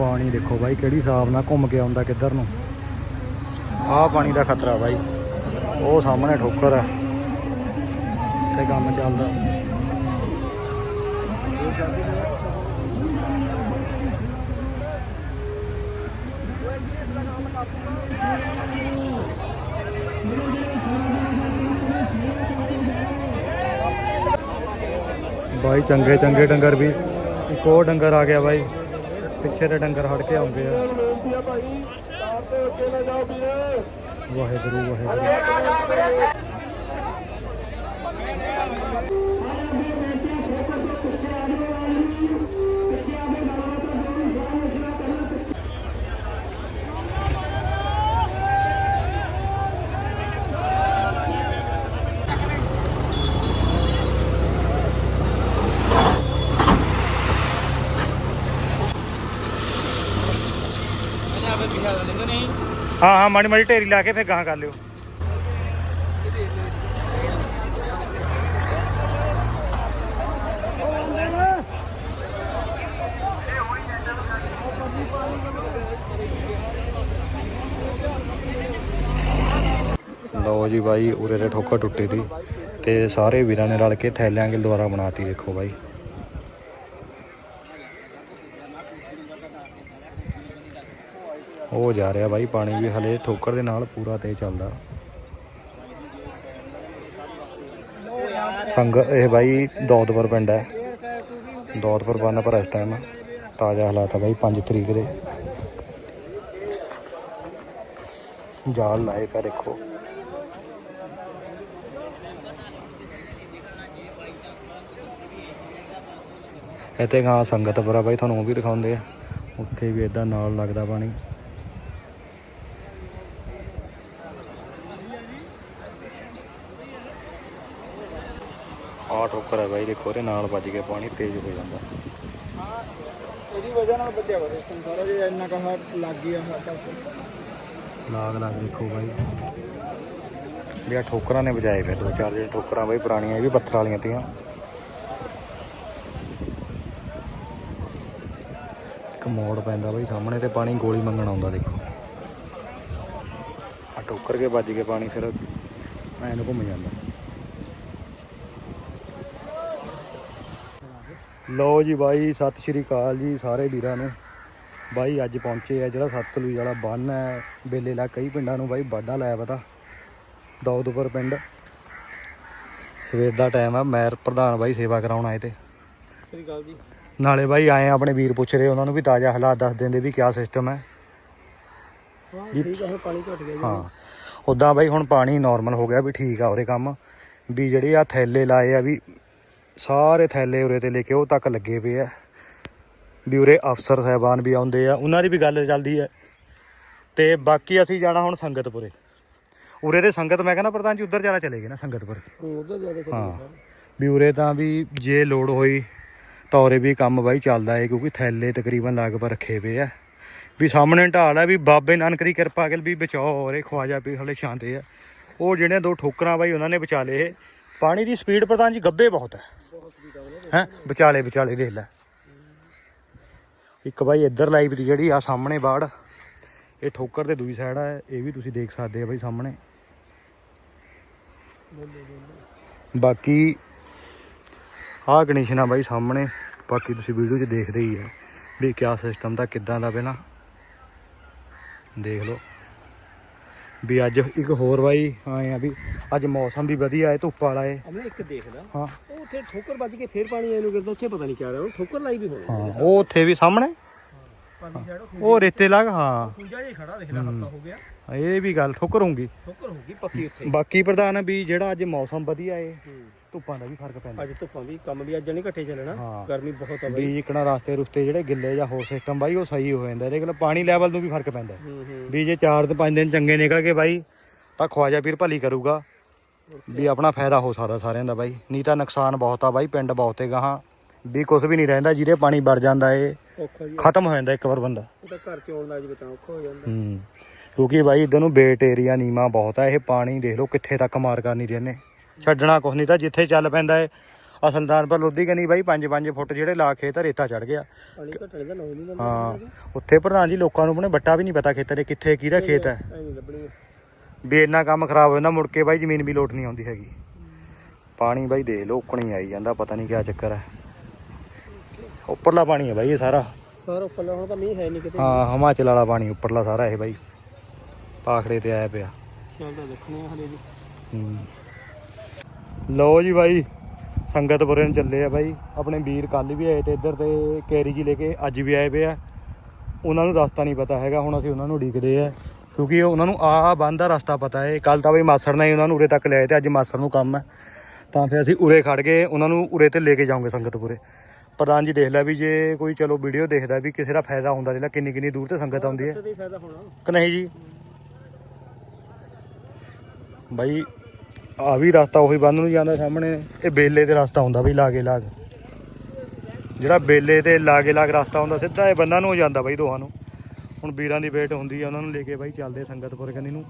ਪਾਣੀ ਦੇਖੋ ਬਾਈ, ਕਿਹੜੀ ਹਿਸਾਬ ਨਾਲ ਘੁੰਮ ਕੇ ਆਉਂਦਾ ਕਿੱਧਰ ਨੂੰ। ਆਹ ਪਾਣੀ ਦਾ ਖਤਰਾ ਬਾਈ। ਉਹ ਸਾਹਮਣੇ ਠੋਕਰ ਹੈ ਤੇ ਕੰਮ ਚੱਲਦਾ। ਬਾਈ ਚੰਗੇ ਚੰਗੇ ਡੰਗਰ ਵੀ। ਇੱਕ ਉਹ ਡੰਗਰ ਆ ਗਿਆ ਬਾਈ। ਪਿੱਛੇ ਦੇ ਡੰਗਰ ਹਟ ਕੇ ਆਉਂਦੇ ਆ। ਵਾਹਿਗੁਰੂ ਵਾਹਿਗੁਰੂ। ਹਾਂ ਹਾਂ, ਮਾੜੀ ਮਾੜੀ ਢੇਰੀ ਲਾ ਕੇ ਫਿਰ ਗਾਂ ਕਰ ਲਿਓ। ਲਓ ਜੀ ਬਾਈ, ਉਰੇ ਦੇ ਠੋਕਰ ਟੁੱਟੀ ਦੀ ਤੇ ਸਾਰੇ ਵੀਰਾਂ ਨੇ ਰਲ ਕੇ ਥੈਲਿਆਂ ਕੇ ਦੁਆਰਾ ਬਣਾਤੀ, ਦੇਖੋ ਬਾਈ। ਉਹ ਜਾ ਰਿਹਾ ਬਾਈ, ਪਾਣੀ ਵੀ ਹਲੇ ਠੋਕਰ ਦੇ ਨਾਲ ਪੂਰਾ ਤੇ ਚੱਲਦਾ। ਸੰਗ, ਇਹ ਬਾਈ ਦੌਦਪੁਰ ਪਿੰਡ ਹੈ। ਦੌਦਪੁਰ ਬੰਨ ਪਰ ਇਸ ਟਾਈਮ ਤਾਜ਼ਾ ਹਾਲਾਤ ਆ ਬਾਈ 5 ਤਰੀਕ ਦੇ। ਜਾਲ ਲਾਏ ਪਿਆ ਦੇਖੋ। ਇੱਥੇ ਗਾਂ ਸੰਗਤਪੁਰ ਆ ਬਾਈ, ਤੁਹਾਨੂੰ ਉਹ ਵੀ ਦਿਖਾਉਂਦੇ ਆ। ਉੱਥੇ ਵੀ ਇਦਾਂ ਨਾਲ ਲੱਗਦਾ ਪਾਣੀ। ਠੋਕਰ ਹੈ ਬਾਈ ਦੇਖੋ ਇਹਦੇ ਨਾਲ ਵੱਜ ਕੇ ਪਾਣੀ ਤੇਜ਼ ਹੋ ਜਾਂਦਾ। ਇਹਦੀ ਵਜ੍ਹਾ ਨਾਲ ਬੱਜਿਆ ਵਾ ਸਿਸਟਮ ਸਾਰਾ ਜੇ ਇੰਨਾ ਕਹਾ ਲੱਗ ਗਿਆ ਪਾਸੇ ਲਾਗ ਲਾਗ ਦੇਖੋ ਬਾਈ। ਵੀ ਠੋਕਰਾਂ ਨੇ ਬਚਾਏ ਫਿਰ ਦੋ ਚਾਰ ਜਿਹੜੇ ਠੋਕਰਾਂ ਬਾਈ ਪੁਰਾਣੀਆਂ ਇਹ ਵੀ ਪੱਥਰ ਵਾਲੀਆਂ ਤੀਆਂ। ਇੱਕ ਮੋੜ ਪੈਂਦਾ ਬਾਈ ਸਾਹਮਣੇ ਤੇ ਪਾਣੀ ਗੋਲੀ ਮੰਗਣ ਆਉਂਦਾ ਦੇਖੋ। ਆ ਠੋਕਰ ਕੇ ਵੱਜ ਕੇ ਪਾਣੀ ਫਿਰ ਐਂ ਨੂੰ ਘੁੰਮ ਜਾਂਦਾ। ਲਓ ਜੀ ਬਾਈ ਸਤਿ ਸ਼੍ਰੀ ਅਕਾਲ ਜੀ ਸਾਰੇ ਵੀਰਾਂ ਨੂੰ। ਬਾਈ ਅੱਜ ਪਹੁੰਚੇ ਆ ਜਿਹੜਾ ਸਤਲੁਜ ਵਾਲਾ ਬੰਨ ਹੈ ਬੇਲੇ ਲਾ ਕਈ ਪਿੰਡਾਂ ਨੂੰ ਬਾਈ ਬਾਡਾ ਲਾਇਆ ਪਤਾ ਦੌਦਪੁਰ ਪਿੰਡ। ਸਵੇਰ ਦਾ ਟਾਈਮ ਆ ਮੈਰ ਪ੍ਰਧਾਨ ਬਾਈ ਸੇਵਾ ਕਰਾਉਣ ਆਏ ਤੇ। ਸ੍ਰੀ ਅਕਾਲ ਜੀ। ਨਾਲੇ ਬਾਈ ਆਏ ਆ ਆਪਣੇ ਵੀਰ ਪੁੱਛ ਰਹੇ ਉਹਨਾਂ ਨੂੰ ਵੀ ਤਾਜ਼ਾ ਹਾਲਾਤ ਦੱਸ ਦਿੰਦੇ ਵੀ ਕਿਆ ਸਿਸਟਮ ਹੈ। ਹਾਂ ਜੀ। ਠੀਕ ਆ ਹੁਣ ਪਾਣੀ ਘਟ ਗਿਆ ਜੀ। ਹਾਂ। ਉਦਾਂ ਬਾਈ ਹੁਣ ਪਾਣੀ ਨਾਰਮਲ ਹੋ ਗਿਆ ਵੀ ਠੀਕ ਆ ਉਰੇ ਕੰਮ। ਵੀ ਜਿਹੜੇ ਆ ਥੈਲੇ ਲਾਏ ਆ ਵੀ ਸਾਰੇ ਥੈਲੇ ਉਰੇ ਤੇ ਲੈ ਕੇ ਉਹ ਤੱਕ ਲੱਗੇ ਪਏ ਆ। ਵੀ ਉਰੇ ਅਫਸਰ ਸਾਹਿਬਾਨ ਵੀ ਆਉਂਦੇ ਆ ਉਹਨਾਂ ਦੀ ਵੀ ਗੱਲ ਚੱਲਦੀ ਹੈ ਤੇ ਬਾਕੀ ਅਸੀਂ ਜਾਣਾ ਹੁਣ ਸੰਗਤਪੁਰੇ। ਉਰੇ ਦੇ ਸੰਗਤ ਮੈਂ ਕਹਿੰਦਾ ਪ੍ਰਧਾਨ ਜੀ ਉੱਧਰ ਜਾਣਾ ਚਲੇ ਗਏ ਨਾ ਸੰਗਤਪੁਰ। ਉਧਰ ਜ਼ਿਆਦਾ ਹਾਂ। ਵੀ ਉਰੇ ਤਾਂ ਵੀ ਜੇ ਲੋੜ ਹੋਈ ਤਾਂ ਉਰੇ ਵੀ ਕੰਮ ਬਾਈ ਚੱਲਦਾ ਏ ਕਿਉਂਕਿ ਥੈਲੇ ਤਕਰੀਬਨ ਲਗਭਗ ਰੱਖੇ ਪਏ ਆ। ਵੀ ਸਾਹਮਣੇ ਢਾਲ ਆ ਵੀ ਬਾਬੇ ਨਾਨਕ ਦੀ ਕਿਰਪਾ ਕਰ ਵੀ ਬਚਾਓ ਉਰੇ ਖਵਾਜਾ ਵੀ ਹਲੇ ਸ਼ਾਂਤੇ ਆ। ਉਹ ਜਿਹੜੇ ਦੋ ਠੋਕਰਾਂ ਬਾਈ ਉਹਨਾਂ ਨੇ ਬਚਾ ਲਏ ਪਾਣੀ ਦੀ ਸਪੀਡ ਪ੍ਰਧਾਨ ਜੀ ਗੱਬੇ ਬਹੁਤ ਹੈ ਹੈ? ਵਿਚਾਲੇ ਵਿਚਾਲੇ ਦੇਖ ਲੈ। ਇੱਕ ਬਾਈ ਇੱਧਰ ਲਾਈ ਵੀ ਜਿਹੜੀ ਆ, ਸਾਹਮਣੇ ਬਾੜ। ਇਹ ਠੋਕਰ ਤੇ ਦੂਜੀ ਸਾਈਡ ਆ, ਇਹ ਵੀ ਤੁਸੀਂ ਦੇਖ ਸਕਦੇ ਆ ਬਾਈ ਸਾਹਮਣੇ। ਬਾਕੀ ਆਹ ਕੰਡੀਸ਼ਨ ਆ ਬਾਈ ਸਾਹਮਣੇ, ਬਾਕੀ ਤੁਸੀਂ ਵੀਡੀਓ 'ਚ ਦੇਖਦੇ ਹੀ ਆ ਵੀ ਕਿਆ ਸਿਸਟਮ ਦਾ, ਕਿੱਦਾਂ ਦਾ ਪਹਿਲਾਂ। ਦੇਖ ਲਓ। ਵੀ ਅੱਜ ਇੱਕ ਹੋਰ ਬਾਈ ਆਏ ਆ ਵੀ ਅੱਜ ਮੌਸਮ ਵੀ ਵਧੀਆ ਹੈ ਧੁੱਪ ਵਾਲਾ ਹੈ। ਅਮਨੇ ਇੱਕ ਦੇਖਦਾ। ਹਾਂ। ਉਹ ਉੱਥੇ ਠੋਕਰ ਵੱਜ ਕੇ ਫੇਰ ਪਾਣੀ ਇਹਨੂੰ ਗਿਰਦਾ ਉੱਥੇ ਪਤਾ ਨਹੀਂ ਕਿਆ ਰਿਹਾ ਉਹ ਠੋਕਰ ਲਾਈ ਵੀ ਹੋਣੀ ਹਾਂ ਉਹ ਉੱਥੇ ਵੀ ਸਾਹਮਣੇ। ਉਹ ਰੇਤੇ ਲੱਗ ਹਾਂ। ਪੂਜਾ ਜੇ ਖੜਾ ਦੇਖ ਲੈ ਹਫਤਾ ਹੋ ਗਿਆ। ਇਹ ਵੀ ਗੱਲ ਠੋਕਰ ਹੋਊਗੀ। ਠੋਕਰ ਹੋ ਗਈ ਪੱਕੀ ਉੱਥੇ। ਬਾਕੀ ਪ੍ਰਧਾਨ ਵੀ ਜਿਹੜਾ ਅੱਜ ਮੌਸਮ ਵਧੀਆ ਏ ਧੁੱਪਾਂ ਦਾ ਵੀ ਫ਼ਰਕ ਪੈਂਦਾ। ਅੱਜ ਧੁੱਪਾਂ ਵੀ ਕੰਮ ਵੀ ਅੱਜ ਨਹੀਂ ਇਕੱਠੇ ਚੱਲਣਾ। ਹਾਂ। ਗਰਮੀ ਬਹੁਤ ਆ ਬਈ। ਵੀ ਜਿਕਣਾ ਰਸਤੇ ਰੁਸਤੇ ਜਿਹੜੇ ਗਿੱਲੇ ਜਾਂ ਹੋਰ ਸਿਸਟਮ ਬਾਈ ਉਹ ਸਹੀ ਹੋ ਜਾਂਦਾ। ਇਹਦੇ ਕੋਲ ਪਾਣੀ ਲੈਵਲ ਨੂੰ ਵੀ ਫ਼ਰਕ ਪੈਂਦਾ। ਹੂੰ ਹੂੰ। ਵੀ ਜੇ 4 ਤੋਂ 5 ਦਿਨ ਚੰਗੇ ਨਿਕਲ ਗਏ ਬਾਈ ਤਾਂ ਖਵਾਜਾ ਪੀਰ ਭਲੀ ਕਰੂਗਾ। ਵੀ ਆਪਣਾ ਫਾਇਦਾ ਹੋ ਸਕਦਾ ਸਾਰਿਆਂ ਦਾ ਬਾਈ। ਨਹੀਂ ਤਾਂ ਨੁਕਸਾਨ ਬਹੁਤ ਆ ਬਾਈ ਪਿੰਡ ਬਹੁਤ ਗਾਹਾਂ ਵੀ ਕੁਝ ਵੀ ਨਹੀਂ ਰਹਿੰਦਾ ਜਿਹਦੇ ਪਾਣੀ ਵੜ ਜਾਂਦਾ ਏ ਔਖਾ ਜੀ। ਖਤਮ ਹੋ ਜਾਂਦਾ ਇੱਕ ਵਾਰ ਬੰਦਾ। ਉਹ ਤਾਂ ਘਰ ਚ ਆਉਣ ਲੱਗ ਜਵੇ ਤਾਂ ਔਖਾ ਹੋ ਜਾਂਦਾ। ਹੂੰ। ਕਿਉਂਕਿ ਬਾਈ ਇਧਰ ਨੂੰ ਬੇਟ ਏਰੀਆ ਨੀਮਾ ਬਹੁਤ ਆ। ਇਹ ਪਾਣੀ ਦੇਖ ਲਓ ਕਿੱਥੇ ਤੱਕ ਮਾਰ ਕਰਨੀ ਇਹਨੇ। ਛੱਡਣਾ ਕੁਛ ਨਹੀਂ ਤਾਂ ਜਿੱਥੇ ਚੱਲ ਪੈਂਦਾ ਏ ਆ ਸੁਲਤਾਨ ਪਰ ਲੋਧੀ ਕਨੀ ਬਾਈ 5-5 ਫੁੱਟ ਜਿਹੜੇ ਲਾ ਖੇਤ ਆ, ਰੇਤਾ ਚੜ ਗਿਆ। ਪਾਣੀ ਘਟਣੇ ਦਾ ਨੌ ਨਹੀਂ ਹਾਂ ਉੱਥੇ ਪ੍ਰਧਾਨ ਜੀ ਲੋਕਾਂ ਨੂੰ ਆਪਣੇ ਬੱਟਾ ਵੀ ਨਹੀਂ ਪਤਾ ਖੇਤਾਂ ਦੇ ਕਿੱਥੇ ਕਿਹਦਾ ਖੇਤ ਹੈ ਐ ਨਹੀਂ ਲੱਭਣੀ ਵੀ ਇੰਨਾ ਕੰਮ ਖਰਾਬ ਹੋ ਜਾਂਦਾ ਮੁੜ ਕੇ ਬਾਈ ਜ਼ਮੀਨ ਵੀ ਲੋਟ ਨਹੀਂ ਆਉਂਦੀ ਹੈਗੀ। ਪਾਣੀ ਬਾਈ ਦੇਖ ਲਓ ਉੱਕਣੀ ਆਈ ਜਾਂਦਾ ਪਤਾ ਨਹੀਂ ਕਿਆ ਚੱਕਰ ਹੈ ਉੱਪਰਲਾ ਪਾਣੀ ਹੈ ਬਾਈ ਇਹ ਸਾਰਾ। ਸਾਰਾ ਉੱਪਰ ਹੁਣ ਤਾਂ ਮੀਂਹ ਹੈ ਨਹੀਂ ਕਿਤੇ। ਹਾਂ ਹਿਮਾਚਲ ਵਾਲਾ ਪਾਣੀ ਉੱਪਰਲਾ ਸਾਰਾ ਇਹ ਬਾਈ। ਪਾਖੜੇ ਤੇ ਆਇਆ ਪਿਆ। ਚੱਲਦਾ ਦੇਖਣੇ ਹਲੇ ਜੀ ਹੂੰ। ਲਓ ਜੀ ਬਾਈ ਸੰਗਤਪੁਰੇ ਨੂੰ ਚੱਲੇ ਆ ਬਾਈ। ਆਪਣੇ ਵੀਰ ਕੱਲ ਵੀ ਆਏ ਤੇ ਇੱਧਰ ਤੇ ਕੈਰੀ ਜੀ ਲੈ ਕੇ ਅੱਜ ਵੀ ਆਏ ਪਏ ਆ। ਉਹਨਾਂ ਨੂੰ ਰਸਤਾ ਨਹੀਂ ਪਤਾ ਹੈਗਾ ਹੁਣ ਅਸੀਂ ਉਹਨਾਂ ਨੂੰ ਉਡੀਕਦੇ ਆ। ਕਿਉਂਕਿ ਉਹਨਾਂ ਨੂੰ ਆਹ ਬੰਦ ਦਾ ਰਸਤਾ ਪਤਾ ਹੈ ਕੱਲ ਤਾਂ ਬਈ ਮਾਸੜ ਨੇ ਉਹਨਾਂ ਨੂੰ ਉਰੇ ਤੱਕ ਲਿਆਏ ਤੇ ਅੱਜ ਮਾਸੜ ਨੂੰ ਕੰਮ ਹੈ ਤਾਂ ਫਿਰ ਅਸੀਂ ਉਰੇ ਖੜ ਗਏ ਉਹਨਾਂ ਨੂੰ ਉਰੇ ਤੇ ਲੈ ਕੇ ਜਾਵਾਂਗੇ ਸੰਗਤਪੁਰੇ। ਪ੍ਰਧਾਨ ਜੀ ਦੇਖ ਲੈ ਵੀ ਜੇ ਕੋਈ ਚਲੋ ਵੀਡੀਓ ਦੇਖਦਾ ਵੀ ਕਿਸੇ ਦਾ ਫਾਇਦਾ ਹੁੰਦਾ ਜਿਹੜਾ ਕਿੰਨੀ ਕਿੰਨੀ ਦੂਰ ਤੇ ਸੰਗਤ ਆਉਂਦੀ ਹੈ ਕਿ ਨਹੀਂ ਜੀ? ਬਾਈ ਆ ਵੀ ਰਸਤਾ ਉਹੀ ਬੰਦ ਨੂੰ ਜਾਂਦਾ ਸਾਹਮਣੇ। ਇਹ ਬੇਲੇ ਤੇ ਰਸਤਾ ਹੁੰਦਾ ਬਈ ਲਾਗੇ ਲਾਗ। ਜਿਹੜਾ ਬੇਲੇ ਤੇ ਲਾਗੇ ਲਾਗ ਰਸਤਾ ਹੁੰਦਾ ਸਿੱਧਾ ਇਹ ਬੰਨਾਂ ਨੂੰ ਜਾਂਦਾ ਬਾਈ ਦੋਹਾਂ ਨੂੰ। ਹੁਣ ਵੀਰਾਂ ਦੀ ਵੇਟ ਹੁੰਦੀ ਆ ਉਹਨਾਂ ਨੂੰ ਲੈ ਕੇ ਬਾਈ ਚੱਲਦੇ ਸੰਗਤਪੁਰ ਕੰਨੀ ਨੂੰ।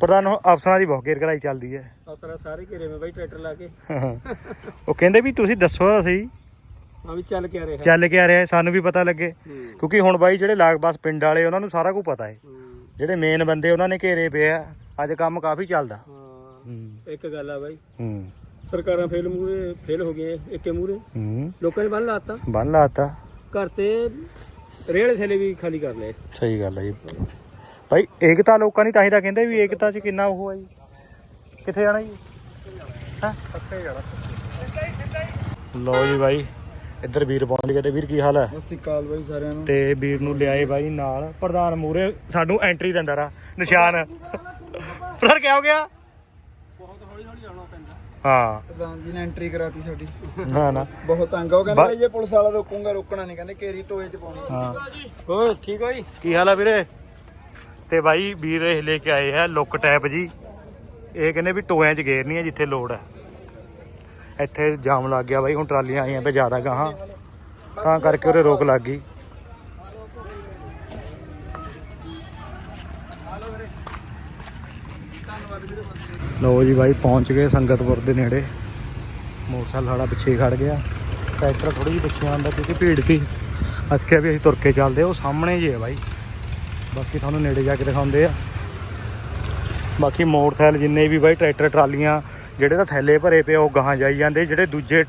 ਪ੍ਰਧਾਨ ਅਫਸਰਾਂ ਦੀ ਬਹੁਤ ਘੇਰ ਕਰਾਈ ਚੱਲਦੀ ਹੈ ਅਸਰਾ ਸਾਰੇ ਘੇਰੇ ਮੇ ਬਾਈ ਟਰੈਕਟਰ ਲਾ ਕੇ। ਉਹ ਕਹਿੰਦੇ ਵੀ ਤੁਸੀਂ ਦੱਸੋ ਅਸੀਂ ਆ ਵੀ ਚੱਲ ਕੇ ਆ ਰਿਹਾ। ਚੱਲ ਕੇ ਆ ਰਿਹਾ ਸਾਨੂੰ ਵੀ ਪਤਾ ਲੱਗੇ। ਕਿਉਂਕਿ ਹੁਣ ਬਾਈ ਜਿਹੜੇ ਲਾਗ ਪਾਸ ਪਿੰਡ ਵਾਲੇ ਉਹਨਾਂ ਨੂੰ ਸਾਰਾ ਕੁਝ ਪਤਾ ਹੈ। ਜਿਹੜੇ ਮੇਨ ਬੰਦੇ ਉਹਨਾਂ ਨੇ ਘੇਰੇ ਪਏ ਆ। ਅੱਜ ਕੰਮ ਕਾਫੀ ਚੱਲਦਾ। ਹਾਂ। ਹੂੰ। ਇੱਕ ਗੱਲ ਆ ਬਾਈ। ਹੂੰ। ਸਰਕਾਰਾਂ ਫੇਲ ਮੂਰੇ ਫੇਲ ਹੋ ਗਏ ਇੱਕੇ ਮੂਰੇ ਹੂੰ। ਲੋਕਾਂ ਨੇ ਬੰਨ ਲਾਤਾ। ਬੰਨ ਲਾਤਾ। ਘਰ ਤੇ ਰੇੜੇ ਥੈਲੇ ਵੀ ਖਾਲੀ ਕਰ ਲਏ। ਸਹੀ ਗੱਲ ਹੈ ਜੀ। ਭਾਈ ਏਕਤਾ ਲੋਕਾਂ ਦੀ ਤਾਂ ਹੀ ਤਾਂ ਕਹਿੰਦੇ ਵੀ ਏਕਤਾ 'ਚ ਕਿੰਨਾ ਉਹ ਹੈ ਜੀ। ਕਿੱਥੇ ਜਾਣਾ ਜੀ? ਹਾਂ? ਅੱਛਾ ਜਾਣਾ। ਲਓ ਜੀ ਬਾਈ ਇੱਧਰ ਵੀਰ ਪਹੁੰਚ ਗਏ ਤੇ ਵੀਰ ਕੀ ਹਾਲ ਹੈ ਸਤਿ ਸ਼੍ਰੀ ਅਕਾਲ ਬਾਈ ਸਾਰਿਆਂ ਨੂੰ। ਤੇ ਵੀਰ ਨੂੰ ਲਿਆਏ ਬਾਈ ਨਾਲ। ਪ੍ਰਧਾਨ ਮੂਰੇ ਸਾਨੂੰ ਐਂਟਰੀ ਦਿੰਦਾ ਰਾ। ਨਿਸ਼ਾਨ। ਸਰ ਕੀ ਹੋ ਗਿਆ? ਬਹੁਤ ਹੌਲੀ ਹੌਲੀ ਆਉਣਾ ਪੈਂਦਾ। ਹਾਂ। ਪ੍ਰਧਾਨ ਜੀ ਨੇ ਐਂਟਰੀ ਕਰਾਤੀ ਸਾਡੀ। ਨਾ ਨਾ। ਬਹੁਤ ਤੰਗ ਹੋ ਕਹਿੰਦੇ ਜੇ ਪੁਲਿਸ ਵਾਲਾ ਰੋਕੂਗਾ ਰੋਕਣਾ ਨਹੀਂ ਕਹਿੰਦੇ ਕੇਰੀ ਟੋਏ ਚ ਪਾਉਣੀ। ਹਾਂ। ਹੋਰ ਠੀਕ ਹੋ ਜੀ? ਕੀ ਹਾਲ ਆ ਵੀਰੇ? ਤੇ ਬਾਈ ਵੀਰ ਇਹ ਲੈ ਕੇ ਆਏ ਆ ਲੁੱਕ ਟੈਪ ਜੀ। ਇਹ ਕਹਿੰਦੇ ਵੀ ਟੋਇਆਂ 'ਚ ਗੇਰਨੀ ਆ ਜਿੱਥੇ ਲੋੜ ਹੈ ਇੱਥੇ ਜਾਮ ਲੱਗ ਗਿਆ ਬਾਈ ਹੁਣ ਟਰਾਲੀਆਂ ਆਈਆਂ ਪਏ ਜ਼ਿਆਦਾ ਗਾਹਾਂ। ਤਾਂ ਕਰਕੇ ਉਰੇ ਰੋਕ ਲੱਗ ਗਈ। ਲਓ ਜੀ ਬਾਈ, ਪਹੁੰਚ ਗਏ ਸੰਗਤਪੁਰ ਦੇ ਨੇੜੇ। ਮੋਟਰਸਾਈਕਲ ਸਾਡਾ ਪਿੱਛੇ ਖੜ ਗਿਆ। ਟਰੈਕਟਰ ਥੋੜੀ ਜਿਹੀ ਪਿੱਛੇ ਆਉਂਦਾ ਕਿਉਂਕਿ ਭੀੜ ਸੀ। ਅਸੀਂ ਕਿਹਾ ਵੀ ਅਸੀਂ ਤੁਰ ਕੇ ਚੱਲਦੇ ਉਹ ਸਾਹਮਣੇ ਜੇ ਹੈ ਬਾਈ। ਬਾਕੀ ਤੁਹਾਨੂੰ ਨੇੜੇ ਜਾ ਕੇ ਦਿਖਾਉਂਦੇ ਆ। ਬਾਕੀ ਮੋਟਰਸਾਈਕਲ ਜਿੰਨੇ ਵੀ ਬਾਈ, ਟਰੈਕਟਰ, ਟਰਾਲੀਆਂ, ਜਿਹੜੇ ਤਾਂ ਥੈਲੇ ਭਰੇ ਪਏ ਉਹ ਗਾਹਾਂ ਜਾਈ ਜਾਂਦੇ। ਜਿਹੜੇ ਦੂਜੇ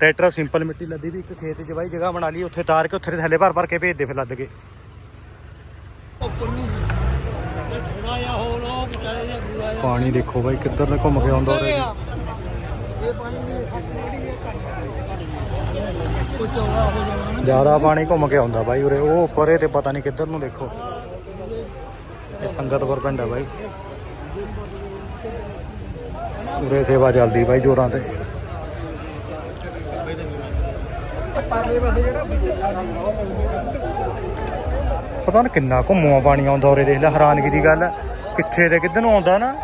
ਟਰੈਕਟਰ ਸਿੰਪਲ ਮਿੱਟੀ ਲੱਦੀ ਵੀ ਇੱਕ ਖੇਤ 'ਚ ਬਾਈ ਜਗ੍ਹਾ ਬਣਾ ਲਈ, ਉੱਥੇ ਤਾਰ ਕੇ ਉੱਥੇ ਥੈਲੇ ਭਰ ਭਰ ਕੇ ਭੇਜਦੇ ਫਿਰ ਲੱਦ ਕੇ। ਪਾਣੀ ਦੇਖੋ ਬਾਈ ਕਿੱਧਰ ਨੂੰ ਘੁੰਮ ਕੇ ਆਉਂਦਾ ਉਰੇ। ਇਹ ਪਾਣੀ ਦੀ ਉਹ ਚੌੜਾ ਹੋ ਜਾਣਾ ਜ਼ਿਆਦਾ ਪਾਣੀ ਘੁੰਮ ਕੇ ਆਉਂਦਾ ਬਾਈ ਉਰੇ। ਉਹ ਪਰੇ ਤੇ ਪਤਾ ਨਹੀਂ ਕਿੱਧਰ ਨੂੰ ਦੇਖੋ। ਇਹ ਸੰਗਤਪੁਰ ਪਿੰਡ ਆ ਬਾਈ। ਉਰੇ ਸੇਵਾ ਚੱਲਦੀ ਬਾਈ ਜੋਰਾਂ ਤੇ। ਪਤਾ ਨਹੀਂ ਕਿੰਨਾ ਘੁੰਮਵਾ ਪਾਣੀ ਆਉਂਦਾ ਉਰੇ, ਦੇਖ ਲੈ ਹੈਰਾਨਗੀ ਦੀ ਗੱਲ ਹੈ। ਕਿੱਥੇ ਤੇ ਕਿੱਧਰ ਨੂੰ ਆਉਂਦਾ ਨਾ?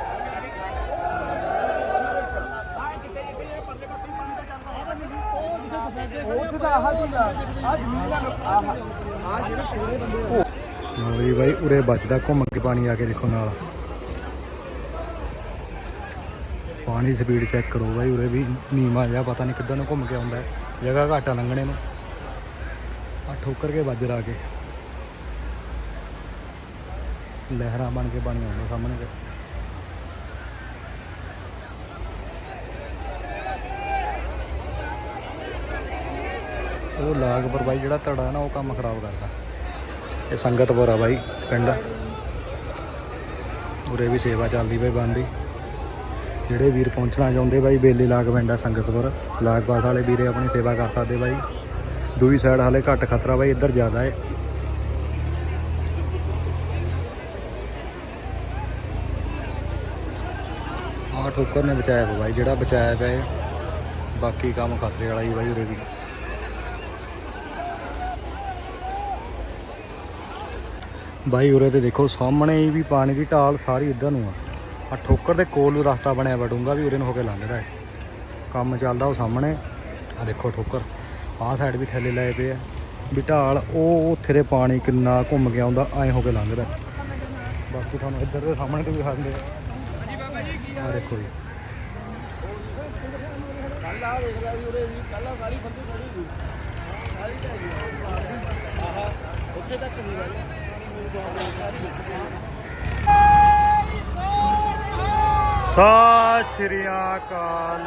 ਉੱਥੇ ਬਾਈ, ਉਰੇ ਬਚਦਾ ਘੁੰਮ ਕੇ ਪਾਣੀ ਆ ਕੇ ਦੇਖੋ ਨਾਲ। ਪਾਣੀ ਦੀ ਸਪੀਡ ਚੈੱਕ ਕਰੋ ਬਾਈ, ਉਰੇ ਵੀ ਨੀਮਾ ਜਿਹਾ, ਪਤਾ ਨਹੀਂ ਕਿੱਧਰ ਨੂੰ ਘੁੰਮ ਕੇ ਆਉਂਦਾ ਹੈ। ਜਗ੍ਹਾ ਘਾਟਾ ਲੰਘਣੇ ਨੂੰ। ਆ ਠੋਕਰ ਕੇ ਵੱਜ ਰਾ ਕੇ। ਲਹਿਰਾਂ ਬਣ ਕੇ ਪਾਣੀ ਆਉਂਦਾ ਸਾਹਮਣੇ ਤੇ। ਉਹ ਲਾਗ ਪਰ ਬਾਈ ਜਿਹੜਾ ਧੜਾ ਨਾ, ਉਹ ਕੰਮ ਖਰਾਬ ਕਰਦਾ। ਇਹ ਸੰਗਤਪੁਰ ਆ ਬਾਈ, ਪਿੰਡ। ਉਰੇ ਵੀ ਸੇਵਾ ਚੱਲਦੀ ਬਈ ਬੰਦੀ ਜਿਹੜੇ ਵੀਰ ਪਹੁੰਚਣਾ ਚਾਹੁੰਦੇ ਬਾਈ, ਬੇਲੇ ਲਾਗ ਪਿੰਡ ਆ ਸੰਗਤਪੁਰ ਲਾਗ ਪਾਸ ਵਾਲੇ ਵੀਰੇ ਆਪਣੀ ਸੇਵਾ ਕਰ ਸਕਦੇ ਬਾਈ। ਦੂਜੀ ਸਾਈਡ ਹਾਲੇ ਘੱਟ ਖਤਰਾ ਬਾਈ, ਇੱਧਰ ਜ਼ਿਆਦਾ ਹੈ। ਠੋਕਰ ਨੇ ਬਚਾਇਆ ਪਿਆ ਬਾਈ ਜਿਹੜਾ ਬਚਾਇਆ ਪਿਆ ਬਾਕੀ ਕੰਮ ਖਤਰੇ ਵਾਲਾ ਹੀ ਬਾਈ ਉਰੇ ਵੀ। ਬਾਈ ਉਰੇ ਤੇ ਦੇਖੋ, ਸਾਹਮਣੇ ਹੀ ਵੀ ਪਾਣੀ ਦੀ ਢਾਲ ਸਾਰੀ ਇੱਧਰ ਨੂੰ ਆ। ਆ ਠੋਕਰ ਦੇ ਕੋਲ ਨੂੰ ਰਸਤਾ ਬਣਿਆ ਵਡੂੰਗਾ ਵੀ ਉਰੇ ਨੂੰ ਹੋ ਕੇ ਲੰਘਦਾ ਹੈ। ਕੰਮ ਚੱਲਦਾ ਉਹ ਸਾਹਮਣੇ। ਆ ਦੇਖੋ ਠੋਕਰ, ਆਹ ਸਾਈਡ ਵੀ ਥੱਲੇ ਲਾਏ ਪਏ ਆ। ਵੀ ਢਾਲ, ਉਹ ਉੱਥੇ ਦੇ ਪਾਣੀ ਕਿੰਨਾ ਘੁੰਮ ਕੇ ਆਉਂਦਾ ਐਂ ਹੋ ਕੇ ਲੰਘਦਾ ਬਾਕੀ ਤੁਹਾਨੂੰ ਇੱਧਰ ਦੇ ਸਾਹਮਣੇ ਤੋਂ ਵੀ ਦਿਖਾਉਂਦੇ ਆ। ਆ ਦੇਖੋ ਜੀ ਆ ਦੇਖ ਲਿਆ ਸੀ ਉਰੇ ਵੀ ਪਹਿਲਾਂ ਸਾਰੀ ਬੰਦੀ ਖੜੀ ਸੀ ਸਾਰੀ ਢਹਿ ਗਈ ਆਹਾ ਉੱਥੇ ਤੱਕ ਨਹੀਂ ਗਈ ਸਤਿ ਸ਼੍ਰੀ ਅਕਾਲ।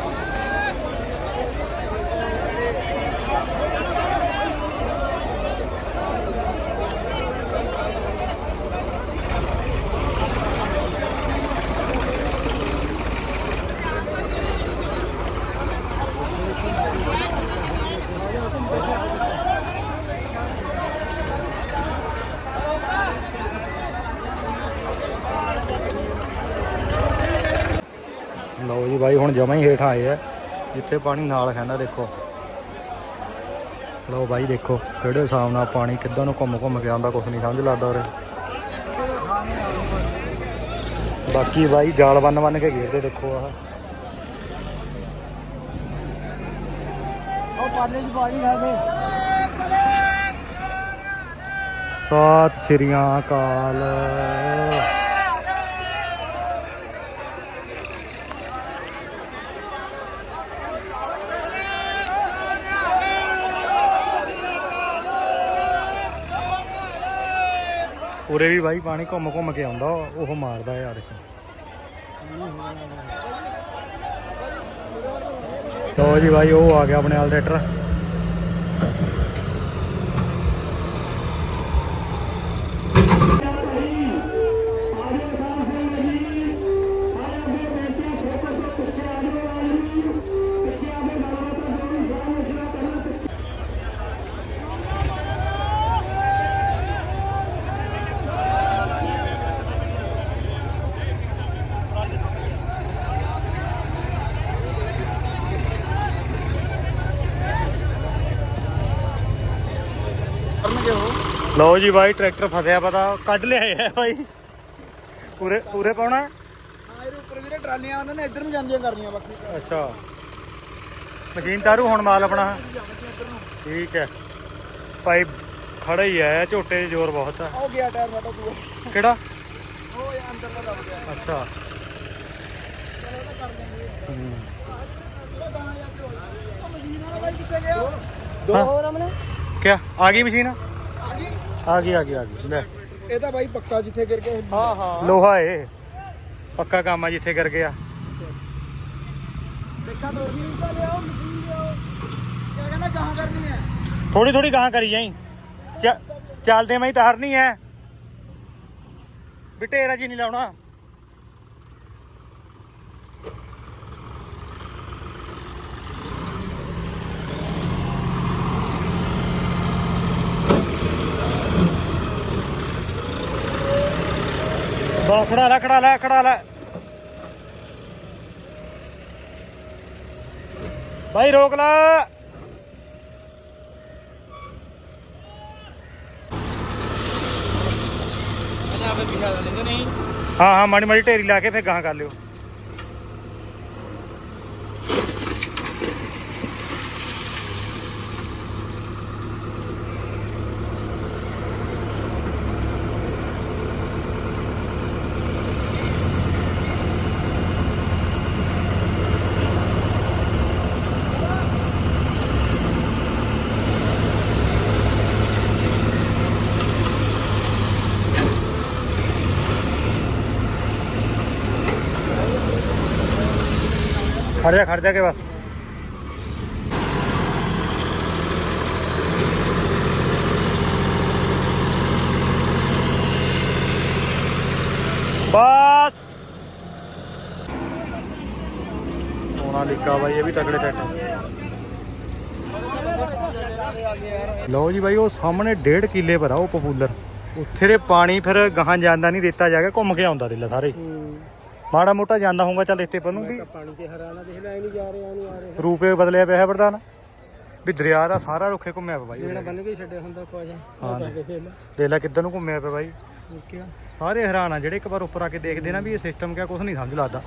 ਲਓ ਜੀ ਬਾਈ ਹੁਣ ਜਮਾ ਹੀ ਹੇਠ ਆਏ ਆ। ਜਿੱਥੇ ਪਾਣੀ ਨਾਲ ਖੈਂਦਾ ਦੇਖੋ। ਲਓ ਬਾਈ ਦੇਖੋ ਕਿਹੜੇ ਹਿਸਾਬ ਨਾਲ ਪਾਣੀ ਕਿੱਦਾਂ ਨੂੰ ਘੁੰਮ ਘੁੰਮ ਕੇ ਆਉਂਦਾ ਕੁਛ ਨਹੀਂ ਸਮਝ ਲੱਗਦਾ ਉਰੇ। ਬਾਕੀ ਬਾਈ ਜਾਲ ਬੰਨ ਬੰਨ ਕੇ ਘੇਰਦੇ ਦੇਖੋ ਆਹ। ਉਹ ਪਾਣੀ ਨੇ ਸਤਿ ਸ਼੍ਰੀ ਅਕਾਲ। ਉਰੇ ਵੀ ਬਾਈ ਪਾਣੀ ਘੁੰਮ ਘੁੰਮ ਕੇ ਆਉਂਦਾ, ਉਹ ਮਾਰਦਾ ਯਾਰ ਦੇਖੋ ਲਓ ਜੀ ਬਾਈ, ਉਹ ਆ ਗਿਆ ਆਪਣੇ ਆਲ ਟਰੈਕਟਰ ਲਓ ਜੀ ਬਾਈ ਟਰੈਕਟਰ ਫਸਿਆ ਪਤਾ ਕੱਢ ਲਿਆ ਹੈ ਬਾਈ। ਪੂਰੇ ਪੂਰੇ ਪਾਉਣਾ? ਹਾਂ ਇਹਦੇ ਉੱਪਰ ਵੀਰੇ ਟਰਾਲੀਆਂ ਉਹਨਾਂ ਨੇ ਇੱਧਰ ਨੂੰ ਜਾਂਦੀਆਂ ਕਰਨੀਆਂ ਬਾਕੀ। ਅੱਛਾ। ਮਸ਼ੀਨ ਤਾਰੂ ਹੁਣ ਮਾਲ ਆਪਣਾ। ਠੀਕ ਹੈ। ਭਾਈ ਖੜਾ ਹੀ ਹੈ ਝੋਟੇ 'ਚ ਜ਼ੋਰ ਬਹੁਤ ਹੈ ਉਹ ਗਿਆ ਟਾਇਰ ਸਾਡਾ ਦੂਆ ਕਿਹੜਾ? ਉਹ ਅੰਦਰ ਦਾ ਦਬ ਗਿਆ। ਅੱਛਾ। ਹੂੰ। ਉਹ ਮਸ਼ੀਨ ਵਾਲਾ ਬਾਈ ਕਿੱਥੇ ਗਿਆ? ਦੋ। ਹੋਰ ਅਮਨੇ। ਕਿਆ? ਆ ਗਈ ਮਸ਼ੀਨ? ਆ ਗਈ। ਆ ਗਈ ਆ ਗਈ ਆ ਗਈ। ਲੈ। ਇਹ ਤਾਂ ਬਾਈ ਪੱਕਾ ਜਿੱਥੇ ਗਿਰ ਕੇ ਹਾਂ ਹਾਂ। ਲੋਹਾ ਏ। ਪੱਕਾ ਕੰਮ ਆ ਜਿੱਥੇ ਕਰ ਗਿਆ। ਦੇਖਾਂ ਦੋ ਮਸ਼ੀਨ ਤਾਂ ਲਿਆਓ ਮਸ਼ੀਨ ਲਿਆਓ। ਕਿਆ ਕਹਿੰਦਾ ਕਹਾਂ ਕਰਨੀ ਹੈ? ਥੋੜੀ ਥੋੜੀ ਗਾਂ ਕਰੀ ਜਾਈ। ਚੱਲਦੇ ਮੈਂ ਤਾਰ ਨਹੀਂ ਐ ਬਿਟੇਰਾ ਜੀ ਨਹੀਂ ਲਾਉਣਾ। ਬਾ ਖੜਾ ਲੈ ਖੜਾ ਲੈ ਖੜਾ ਲੈ। ਭਾਈ ਰੋਕ ਲਾ। ਹਾਂ ਹਾਂ ਮਾੜੀ ਮਾੜੀ ਢੇਰੀ ਲਾ ਕੇ ਫੇਰ ਗਾਂ ਕਰ ਲਿਓ। ਖੜ ਜਾ ਖੜ ਜਾ ਕੇ ਬਸ। ਬਸ। ਸੋਨਾ ਲਿਖਾ ਬਾਈ, ਇਹ ਵੀ ਤਕੜੇ ਟਰੈਕਟਰ ਲਓ ਜੀ ਬਾਈ, ਉਹ ਸਾਹਮਣੇ 1.5 ਕਿੱਲੇ ਪਰ ਆ ਉਹ ਪਪੂਲਰ ਉੱਥੇ ਦੇ ਪਾਣੀ ਫਿਰ ਗਾਹਾਂ ਜਾਂਦਾ ਨਹੀਂ ਦਿੱਤਾ ਜਾ ਕੇ ਘੁੰਮ ਕੇ ਆਉਂਦਾ ਦਿਲ ਸਾਰੇ। ਮਾੜਾ ਮੋਟਾ ਜਾਂਦਾ ਹੋਊਗਾ ਚੱਲ ਇੱਥੇ ਪਰ ਨੂੰ ਵੀ ਪਾਣੀ ਤੇ ਹਰਾਣਾ ਦੇਖ ਲੈ ਨਹੀਂ ਜਾ ਰਿਹਾ ਨਹੀਂ ਆ ਰਿਹਾ। ਰੂਪੇ ਬਦਲਿਆ ਪਿਆ ਹੈ ਪ੍ਰਧਾਨ ਵੀ ਦਰਿਆ ਦਾ ਸਾਰਾ ਰੁੱਖੇ ਘੁੰਮਿਆ ਪਿਆ ਬਾਈ ਜਿਹੜਾ ਬੰਨ ਕੇ ਛੱਡਿਆ ਹੁੰਦਾ ਖਵਾਜਾ ਹਾਂ। ਦੇਖ ਲੈ ਕਿੱਧਰ ਨੂੰ ਘੁੰਮਿਆ ਪਿਆ ਬਾਈ। ਸਾਰੇ ਹੈਰਾਨ ਆ ਜਿਹੜੇ ਇੱਕ ਵਾਰ ਉੱਪਰ ਆ ਕੇ ਦੇਖਦੇ ਨਾ ਵੀ ਇਹ ਸਿਸਟਮ ਕਿਆ ਕੁਝ ਨਹੀਂ ਸਮਝ ਲੱਗਦਾ।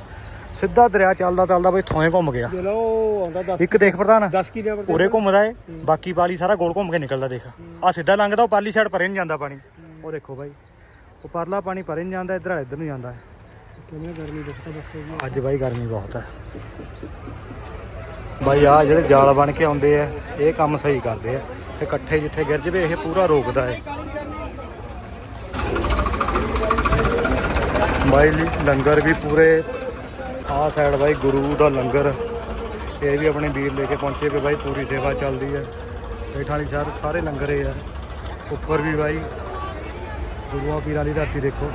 ਸਿੱਧਾ ਦਰਿਆ ਚੱਲਦਾ ਚੱਲਦਾ ਬਈ ਥੋਏ ਘੁੰਮ ਗਿਆ। ਚਲੋ ਆਉਂਦਾ 10 ਇੱਕ ਦੇਖ ਪ੍ਰਧਾਨ 10 ਕਿਲੇ ਪਰ ਉਰੇ ਘੁੰਮਦਾ ਏ ਬਾਕੀ ਪਾਲੀ ਸਾਰਾ ਗੋਲ ਘੁੰਮ ਕੇ ਨਿਕਲਦਾ ਦੇਖ। ਆ ਸਿੱਧਾ ਲੰਘਦਾ ਉਹ ਪਾਲੀ ਸਾਈਡ ਪਰੇ ਨਹੀਂ ਜਾਂਦਾ ਪਾਣੀ। ਉਹ ਦੇਖੋ ਬਾਈ ਉਹ ਪਰਲਾ ਪਾਣੀ ਪਰੇ ਨਹੀਂ ਜਾਂਦਾ ਇੱਧਰ ਇੱਧਰ ਨੂੰ ਜਾਂਦਾ ਹੈ ਕਿੰਨੀ ਗਰਮੀ ਦੇਖਦਾ ਦੱਸੋ ਅੱਜ ਬਾਈ ਗਰਮੀ ਬਹੁਤ ਹੈ ਬਾਈ ਆ ਜਿਹੜੇ ਜਾਲ ਬਣ ਕੇ ਆਉਂਦੇ ਆ, ਇਹ ਕੰਮ ਸਹੀ ਕਰਦੇ ਆ। ਤੇ ਇਕੱਠੇ ਜਿੱਥੇ ਗਿਰ ਜਵੇ, ਇਹ ਪੂਰਾ ਰੋਕਦਾ ਹੈ ਬਾਈ ਲਈ ਲੰਗਰ ਵੀ ਪੂਰੇ। ਆਹ ਸਾਈਡ ਬਾਈ ਗੁਰੂ ਦਾ ਲੰਗਰ। ਇਹ ਵੀ ਆਪਣੇ ਵੀਰ ਲੈ ਕੇ ਪਹੁੰਚੇ ਪਏ ਬਾਈ, ਪੂਰੀ ਸੇਵਾ ਚੱਲਦੀ ਹੈ ਹੇਠਾਂ ਵਾਲੀ ਸਾਰ ਸਾਰੇ ਲੰਗਰ ਇਹ ਆ। ਉੱਪਰ ਵੀ ਬਾਈ, ਗੁਰੂਆਂ ਪੀਰਾਂ ਦੀ ਧਰਤੀ ਦੇਖੋ।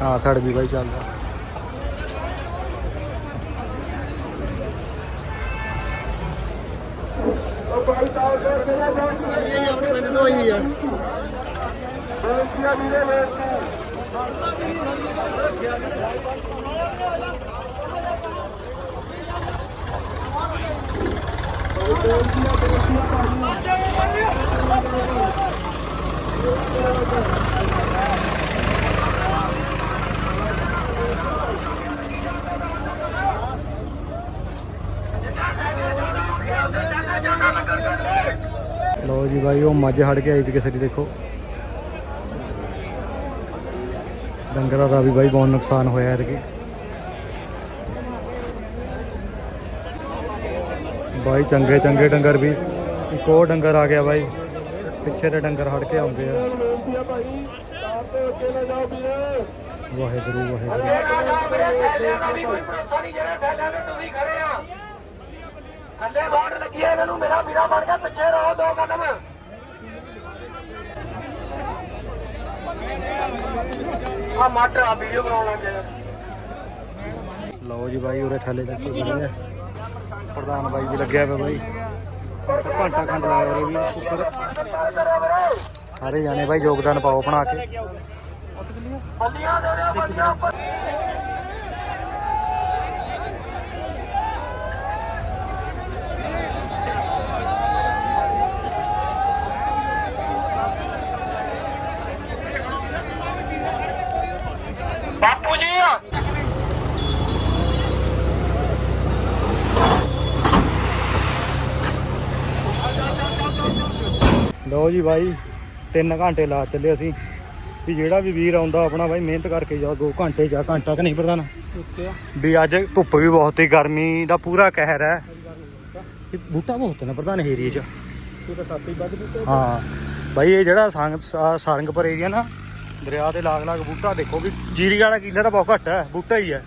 ਹਾਂ ਸਾਈਡ ਵੀ ਬਾਈ ਚੱਲਦਾ। ਆਪਣੇ ਪਿੰਡ ਤੋਂ ਆਈ ਆ ਲੋ ਜੀ ਬਾਈ, ਉਹ ਮੱਝ ਹੜ ਕੇ ਆਈ ਸੀ ਕਿਸੇ ਦੀ, ਦੇਖੋ। ਡੰਗਰਾਂ ਦਾ ਵੀ ਬਾਈ ਬਹੁਤ ਨੁਕਸਾਨ ਹੋਇਆ ਇਹਦੇ ਬਾਈ ਚੰਗੇ ਚੰਗੇ ਡੰਗਰ ਵੀ। ਇੱਕ ਉਹ ਡੰਗਰ ਆ ਗਿਆ ਬਾਈ। ਪਿੱਛੇ ਦੇ ਡੰਗਰ ਹੜ ਕੇ ਆਉਂਦੇ ਆ। ਵਾਹਿਗੁਰੂ ਵਾਹਿਗੁਰੂ। ਥੱਲੇ ਬਾੜ ਲੱਗੀ ਇਹਨਾਂ ਨੂੰ ਮੇਰਾ ਵੀਰਾ ਬਣ ਗਿਆ ਪਿੱਛੇ ਰਹੋ ਦੋ ਕਦਮ ਆ ਮਟ ਆ ਵੀਡੀਓ ਬਣਾਉਣ ਲੱਗ ਲਓ ਜੀ ਬਾਈ ਉਰੇ ਥੱਲੇ ਤੱਕ ਸਾਰੇ ਪ੍ਰਧਾਨ ਬਾਈ ਵੀ ਲੱਗਿਆ ਪਿਆ ਬਾਈ। ਘੰਟਾ ਖੰਡ ਲਾਇਆ ਉਰੇ ਵੀ ਉੱਪਰ। ਸਾਰੇ ਜਾਣੇ ਭਾਈ ਯੋਗਦਾਨ ਪਾਓ ਬਣਾ ਕੇ। ਲਓ ਜੀ ਬਾਈ 3 ਘੰਟੇ ਲਾ ਚੱਲੇ ਅਸੀਂ। ਵੀ ਜਿਹੜਾ ਵੀ ਵੀਰ ਆਉਂਦਾ ਆਪਣਾ ਬਾਈ ਮਿਹਨਤ ਕਰਕੇ ਜਾ 2 ਘੰਟੇ ਜਾਂ ਘੰਟਾ ਕਿ ਨਹੀਂ ਪ੍ਰਧਾਨ। ਵੀ ਅੱਜ ਧੁੱਪ ਵੀ ਬਹੁਤ ਹੀ ਗਰਮੀ ਦਾ ਪੂਰਾ ਕਹਿਰ ਹੈ। ਬੂਟਾ ਬਹੁਤ ਨਾ ਪ੍ਰਧਾਨ ਏਰੀਏ 'ਚ। ਤਾਂ ਹਾਂ ਬਾਈ ਇਹ ਜਿਹੜਾ ਸੰਗ ਸਾਰੰਗਪੁਰ ਏਰੀਆ ਨਾ ਦਰਿਆ ਦੇ ਲਾਗ ਲਾਗ ਬੂਟਾ ਦੇਖੋ ਵੀ ਜੀਰੀ ਵਾਲਾ ਕਿੱਲਾ ਤਾਂ ਬਹੁਤ ਘੱਟ ਹੈ ਬੂਟਾ ਹੀ ਹੈ।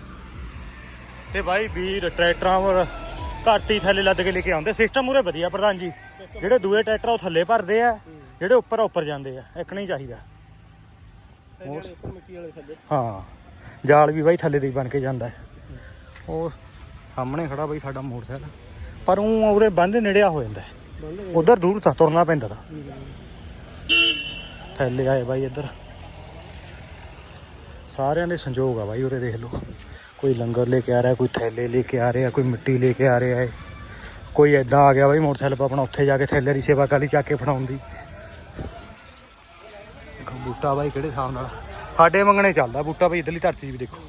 ਤੇ ਬਾਈ ਵੀਰ ਟਰੈਕਟਰਾਂ ਪਰ ਘੱਟ ਥੱਲੇ ਲੱਦ ਕੇ ਲੈ ਕੇ ਆਉਂਦੇ ਸਿਸਟਮ ਉਰੇ ਵਧੀਆ ਪ੍ਰਧਾਨ ਜੀ। ਜਿਹੜੇ ਦੂਏ ਟਰੈਕਟਰ ਉਹ ਥੱਲੇ ਭਰਦੇ ਆ ਜਿਹੜੇ ਉੱਪਰ ਆ, ਉੱਪਰ ਜਾਂਦੇ ਆ। ਇੱਕ ਨਹੀਂ ਚਾਹੀਦਾ। ਜਿਹੜੇ ਉੱਪਰ ਮਿੱਟੀ ਵਾਲੇ ਥੱਲੇ। ਹਾਂ। ਜਾਲ ਵੀ ਬਾਈ ਥੱਲੇ ਦੇ ਹੀ ਬਣ ਕੇ ਜਾਂਦਾ। ਉਹ ਸਾਹਮਣੇ ਖੜਾ ਬਾਈ ਸਾਡਾ ਮੋਟਰਸਾਈਕਲ। ਪਰ ਉਹ ਉਰੇ ਬੰਦ ਨੇੜਿਆ ਹੋ ਜਾਂਦਾ। ਉਧਰ ਦੂਰ ਤਾਂ ਤੁਰਨਾ ਪੈਂਦਾ ਤਾਂ। ਥੱਲੇ ਆਏ ਬਾਈ ਇੱਧਰ। ਸਾਰਿਆਂ ਦੇ ਸੰਜੋਗ ਆ ਬਾਈ ਉਰੇ ਦੇਖ ਲਓ। ਕੋਈ ਲੰਗਰ ਲੈ ਕੇ ਆ ਰਿਹਾ ਕੋਈ ਥੈਲੇ ਲੈ ਕੇ ਆ ਰਿਹਾ ਕੋਈ ਮਿੱਟੀ ਲੈ ਕੇ ਆ ਰਿਹਾ ਹੈ ਕੋਈ ਐਦਾਂ ਆ ਗਿਆ ਬਾਈ ਮੋਟਰਸਾਈਕਲ ਆਪਣਾ ਉੱਥੇ ਜਾ ਕੇ ਥੈਲੇ ਦੀ ਸੇਵਾ ਕਾਲੀ ਚੱਕ ਕੇ ਫੜਾਉਣ ਦੀ। ਬੂਟਾ ਬਾਈ ਕਿਹੜੇ ਹਿਸਾਬ ਨਾਲ। ਸਾਡੇ ਮੰਗਣੇ ਚੱਲਦਾ ਬੂਟਾ ਬਾਈ, ਇਧਰਲੀ ਧਰਤੀ 'ਚ ਵੀ ਦੇਖੋ।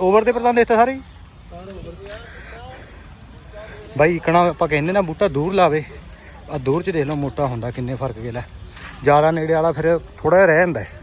ਓਵਰ ਦੇ ਪ੍ਰਧਾਨ ਦਿੱਤਾ ਸਾਰੇ ਹੀ? ਬਾਈ ਇਕਣਾ ਆਪਾਂ ਕਹਿੰਦੇ ਨਾ ਬੂਟਾ ਦੂਰ ਲਾਵੇ। ਆ ਦੂਰ 'ਚ ਦੇਖ ਲਓ ਮੋਟਾ ਹੁੰਦਾ ਕਿੰਨੇ ਫ਼ਰਕ ਗਿਆ ਲੈ। ਜ਼ਿਆਦਾ ਨੇੜੇ ਵਾਲਾ ਫਿਰ ਥੋੜਾ ਜਿਹਾ ਰਹਿ ਜਾਂਦਾ ਹੈ।